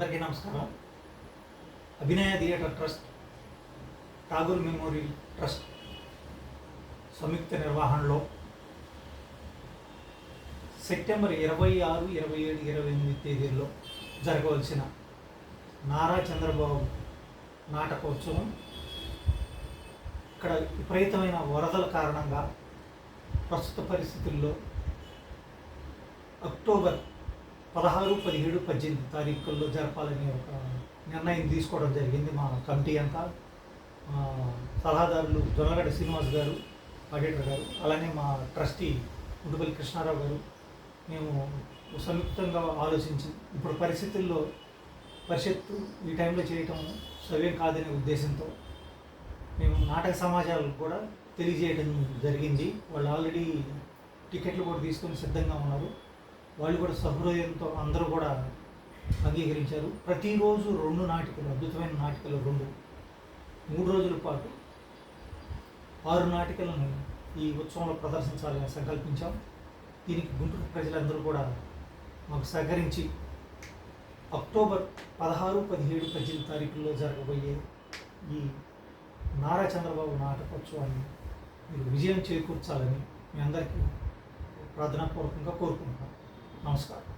అందరికీ నమస్కారం. Abhinaya theatre trust Tagore memorial trust సంయుక్త నిర్వహణలో సెప్టెంబర్ ఇరవై ఆరు ఇరవై ఏడు ఇరవై ఎనిమిది తేదీల్లో జరగవలసిన నారా చంద్రబాబు నాటకోత్సవం ఇక్కడ విపరీతమైన వరదల కారణంగా ప్రస్తుత పరిస్థితుల్లో అక్టోబర్ పదహారు పదిహేడు పద్దెనిమిది తారీఖుల్లో జరపాలని ఒక నిర్ణయం తీసుకోవడం జరిగింది మా కమిటీ అంతా. సలహాదారులు జొన్నగడ్డ శ్రీనివాస్ గారు ఆడిటర్ గారు అలానే మా ట్రస్టీ ఉడుపల్లి కృష్ణారావు గారు. మేము సంయుక్తంగా ఆలోచించి ఇప్పుడు పరిస్థితుల్లో పరిషత్తు ఈ టైంలో చేయటం సవ్యం కాదనే ఉద్దేశంతో మేము నాటక సమాజాలకు కూడా తెలియజేయడం జరిగింది. వాళ్ళు ఆల్రెడీ టికెట్లు కూడా తీసుకొని సిద్ధంగా ఉన్నారు. వాళ్ళు కూడా సహృదయంతో అందరూ కూడా అంగీకరించారు. ప్రతిరోజు రెండు నాటికలు అద్భుతమైన నాటికలు రెండు. మూడు రోజుల పాటు ఆరు నాటికలను ఈ ఉత్సవంలో ప్రదర్శించాలని సంకల్పించాం. దీనికి గుంటూరు ప్రజలందరూ కూడా మాకు సహకరించి అక్టోబర్ పదహారు పదిహేడు పద్దెనిమిది తారీఖుల్లో జరగబోయే ఈ నారా చంద్రబాబు నాటకోత్సవాన్ని మీరు విజయం చేకూర్చాలని మీ అందరికీ ప్రార్థనాపూర్వకంగా కోరుకుంటున్నాను నమస్కారం